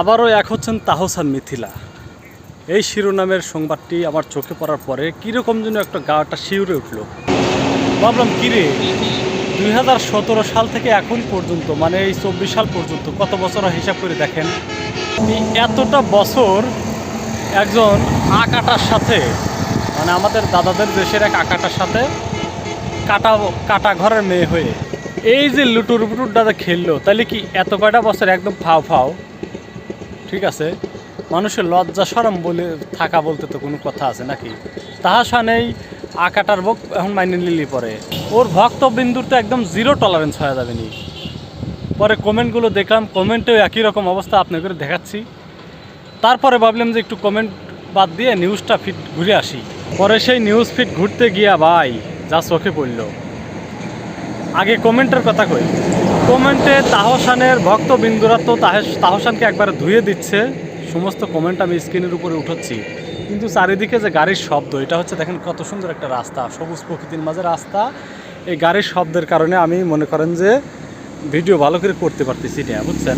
আবারও এক হচ্ছেন তাহসান মিথিলা। এই শিরোনামের সংবাদটি আমার চোখে পড়ার পরে কীরকম যেন একটা গাটা শিউরে উঠল। ভাবলাম, কিরে, দুই হাজার সতেরো সাল থেকে এখন পর্যন্ত মানে এই চব্বিশ সাল পর্যন্ত কত বছর হিসাব করে দেখেন? এতটা বছর একজন আকাটার সাথে মানে আমাদের দাদাদের দেশের এক আকাটার সাথে কাটা কাটা ঘরের মেয়ে হয়ে, এই যে লুটুর দাদা খেললো, তাহলে কি এত কয়টা বছর একদম ফাও ফাও ঠিক আছে? মানুষের লজ্জা সরম বলে থাকা বলতে তো কোনো কথা আছে নাকি? তাহা সানেই আকাটার বক এখন মাইনে নিলি পরে। ওর ভক্তবিন্দুর তো একদম জিরো টলারেন্স হয়ে যাবে নি। পরে কমেন্টগুলো দেখলাম, কমেন্টেও একই রকম অবস্থা আপনাকে দেখাচ্ছি। তারপরে ভাবলাম যে একটু কমেন্ট বাদ দিয়ে নিউজটা ফিট ঘুরে আসি। পরে সেই নিউজ ফিট ঘুরতে গিয়া ভাই, যা চোখে পড়ল। আগে কমেন্টের কথা কই? কমেন্টে তাহসানের ভক্তবিন্দুরা তো তাহেস- তাহসানকে একবারে ধুয়ে দিচ্ছে। সমস্ত কমেন্ট আমি স্ক্রিনের উপরে উঠাচ্ছি। কিন্তু চারিদিকে যে গাড়ির শব্দ, এটা হচ্ছে দেখেন কত সুন্দর একটা রাস্তা, সবুজ প্রকৃতির মাঝে রাস্তা। এই গাড়ির শব্দের কারণে আমি মনে করেন যে ভিডিও ভালো করে করতে পারতেছি না, বুঝছেন?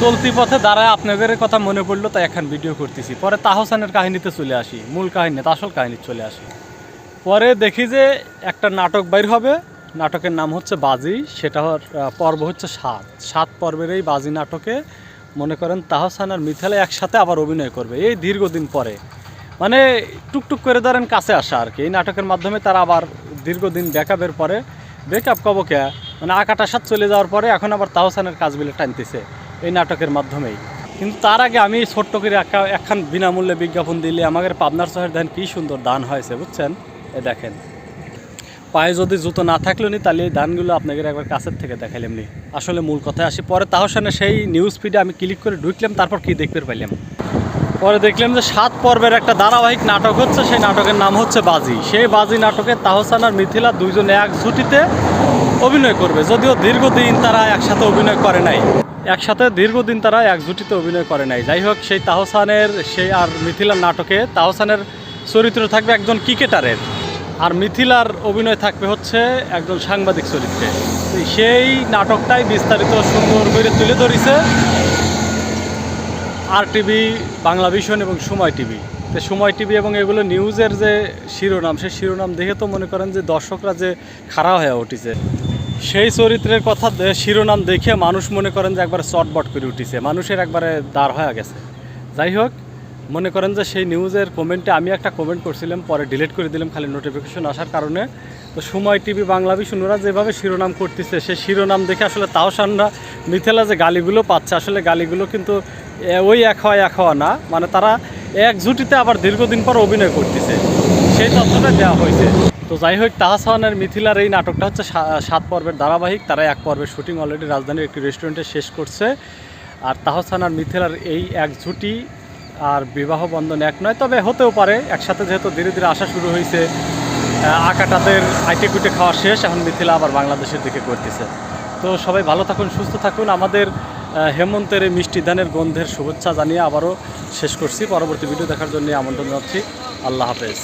চলতি পথে দাঁড়ায় আপনাদের কথা মনে পড়ল, তাই এখন ভিডিও করতেছি। পরে তাহসানের কাহিনীতে চলে আসি, মূল কাহিনী, আসল কাহিনী চলে আসি। পরে দেখি যে একটা নাটক বাইর হবে। নাটকের নাম হচ্ছে বাজি, সেটা পর্ব হচ্ছে সাত। সাত পর্বের এই বাজি নাটকে মনে করেন তাহসান আর মিথালে একসাথে আবার অভিনয় করবে, এই দীর্ঘদিন পরে। মানে টুকটুক করে ধরেন কাছে আসা আর কি। এই নাটকের মাধ্যমে তারা আবার দীর্ঘদিন ব্যাকআপের পরে ব্রেকআপ কব কে? মানে আকাটার সাথে চলে যাওয়ার পরে এখন আবার তাহসানের কাজগুলো টানতেছে এই নাটকের মাধ্যমেই। কিন্তু তার আগে আমি ছোট্ট করে একখান বিনামূল্যে বিজ্ঞাপন দিলে আমাদের পাবনার শহরের ধান কী সুন্দর দান হয়েছে, বুঝছেন? এ দেখেন। পায়ে যদি জুতো না থাকল নি, তাহলে এই ধানগুলো আপনাদের একবার কাছের থেকে দেখাইলাম নি। আসলে মূল কথায় আসি পরে তাহসানে সেই নিউজ ফিডে আমি ক্লিক করে ঢুকলাম, তারপর কি দেখতে পাইলাম। পরে দেখলাম যে সাত পর্বের একটা ধারাবাহিক নাটক হচ্ছে, সেই নাটকের নাম হচ্ছে বাজি। সেই বাজি নাটকে তাহসান আর মিথিলা দুইজনে এক ছুটিতে অভিনয় করবে। যদিও দীর্ঘদিন তারা একসাথে অভিনয় করে নাই। একসাথে দীর্ঘদিন তারা এক জুটিতে অভিনয় করে নাই। যাই হোক, সেই তাহসানের সেই আর মিথিলার নাটকে তাহসানের চরিত্র থাকবে একজন ক্রিকেটারের। আর মিথিলার অভিনয় থাকবে হচ্ছে একজন সাংবাদিক চরিত্রে। সেই নাটকটাই বিস্তারিত সুন্দর করে তুলে ধরেছে আর টিভি বাংলা ভিশন এবং সময় টিভি। তো সময় টিভি এবং এগুলো নিউজের যে শিরোনাম, সেই শিরোনাম দেখে তো মনে করেন যে দর্শকরা যে খাড়া হয়ে উঠেছে। সেই চরিত্রের কথা শিরোনাম দেখে মানুষ মনে করেন যে একবারে চটবট করে উঠেছে। মানুষের একবারে দাঁড় হয়ে গেছে। যাই হোক মনে করেন যে সেই নিউজের কমেন্টে আমি একটা কমেন্ট করছিলাম, পরে ডিলিট করে দিলাম খালি নোটিফিকেশন আসার কারণে। তো সময় টিভি, বাংলা ওরা যেভাবে শিরোনাম করতেছে, সেই শিরোনাম দেখে আসলে তাওসানরা মিথেলা যে গালিগুলো পাচ্ছে, আসলে গালিগুলো কিন্তু ওই এক হওয়া এক হওয়া না। মানে তারা এক জুটিতে আবার দীর্ঘদিন পর অভিনয় করতেছে। সেই তথ্যটা দেওয়া হয়েছে। তো যাই হোক তাহসানের মিথিলার এই নাটকটা হচ্ছে সাত পর্বের ধারাবাহিক। তারা এক পর্বের শুটিং অলরেডি রাজধানীর একটি রেস্টুরেন্টে শেষ করছে। আর তাহসান আর মিথিলার এই এক জুটি আর বিবাহ বন্ধন এক নয়, তবে হতেও পারে। একসাথে যেহেতু ধীরে ধীরে আসা শুরু হয়েছে আঁকাটাদের আইটে কুটে খাওয়া শেষ, এখন মিথিলা আবার বাংলাদেশের দিকে করতেছে তো সবাই ভালো থাকুন, সুস্থ থাকুন। আমাদের হেমন্তের এই মিষ্টি ধানের গন্ধের শুভেচ্ছা জানিয়ে আবারও শেষ করছি। পরবর্তী ভিডিও দেখার জন্য আমন্ত্রণ জানাচ্ছি। আল্লাহ হাফেজ।